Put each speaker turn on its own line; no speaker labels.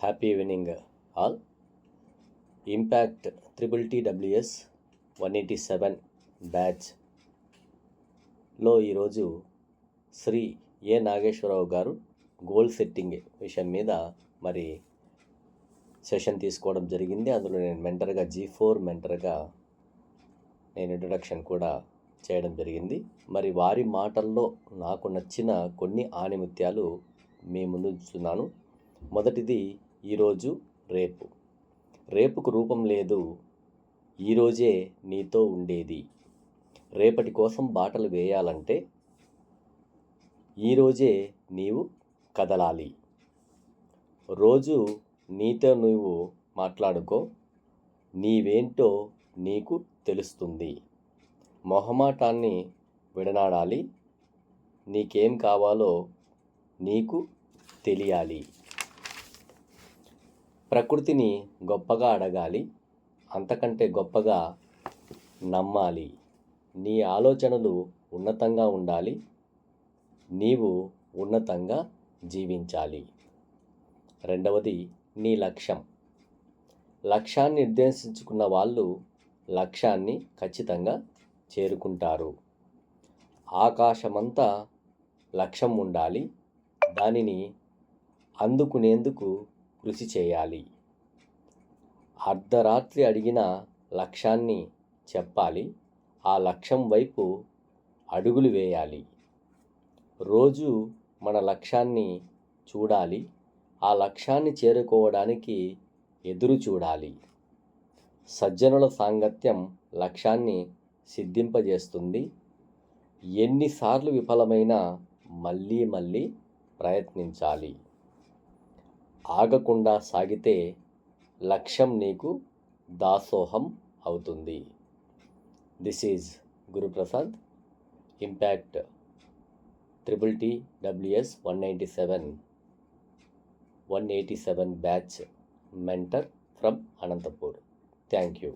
Happy evening all impact triple TWS one eighty seven బ్యాచ్లో ఈరోజు శ్రీ ఏ నాగేశ్వరరావు గారు గోల్ సెట్టింగ్ విషయం మీద మరి సెషన్ తీసుకోవడం జరిగింది. అందులో నేను మెంటర్గా జీ ఫోర్ మెంటర్గా నేను ఇంట్రడక్షన్ కూడా చేయడం జరిగింది. మరి వారి మాటల్లో నాకు నచ్చిన కొన్ని ఆణిముత్యాలు మీ ముందు ఉంచుతున్నాను. మొదటిది ఈరోజు రేపు. రేపుకు రూపం లేదు. ఈరోజే నీతో ఉండేది. రేపటి కోసం బాటలు వేయాలంటే ఈరోజే నీవు కదలాలి. రోజు నీతో నువ్వు మాట్లాడుకో నీవేంటో నీకు తెలుస్తుంది. మొహమాటాన్ని విడనాడాలి. నీకేం కావాలో నీకు తెలియాలి. ప్రకృతిని గొప్పగా అడగాలి అంతకంటే గొప్పగా నమ్మాలి. నీ ఆలోచనలు ఉన్నతంగా ఉండాలి నీవు ఉన్నతంగా జీవించాలి. రెండవది నీ లక్ష్యం. లక్ష్యాన్ని నిర్దేశించుకున్న వాళ్ళు లక్ష్యాన్ని ఖచ్చితంగా చేరుకుంటారు. ఆకాశమంతా లక్ష్యం ఉండాలి దానిని అందుకునేందుకు కృషి చేయాలి. అర్ధరాత్రి అడిగిన లక్ష్యాన్ని చెప్పాలి. ఆ లక్ష్యం వైపు అడుగులు వేయాలి. రోజు మన లక్ష్యాన్ని చూడాలి. ఆ లక్ష్యాన్ని చేరుకోవడానికి ఎదురు చూడాలి. సజ్జనుల సాంగత్యం లక్ష్యాన్ని సిద్ధింపజేస్తుంది. ఎన్నిసార్లు విఫలమైనా మళ్ళీ మళ్ళీ ప్రయత్నించాలి. ఆగకుండా సాగితే లక్ష్యం నీకు దాసోహం అవుతుంది. This is Guruprasad impact triple T WS one ninety seven one eighty seven batch mentor from Anantapur thank you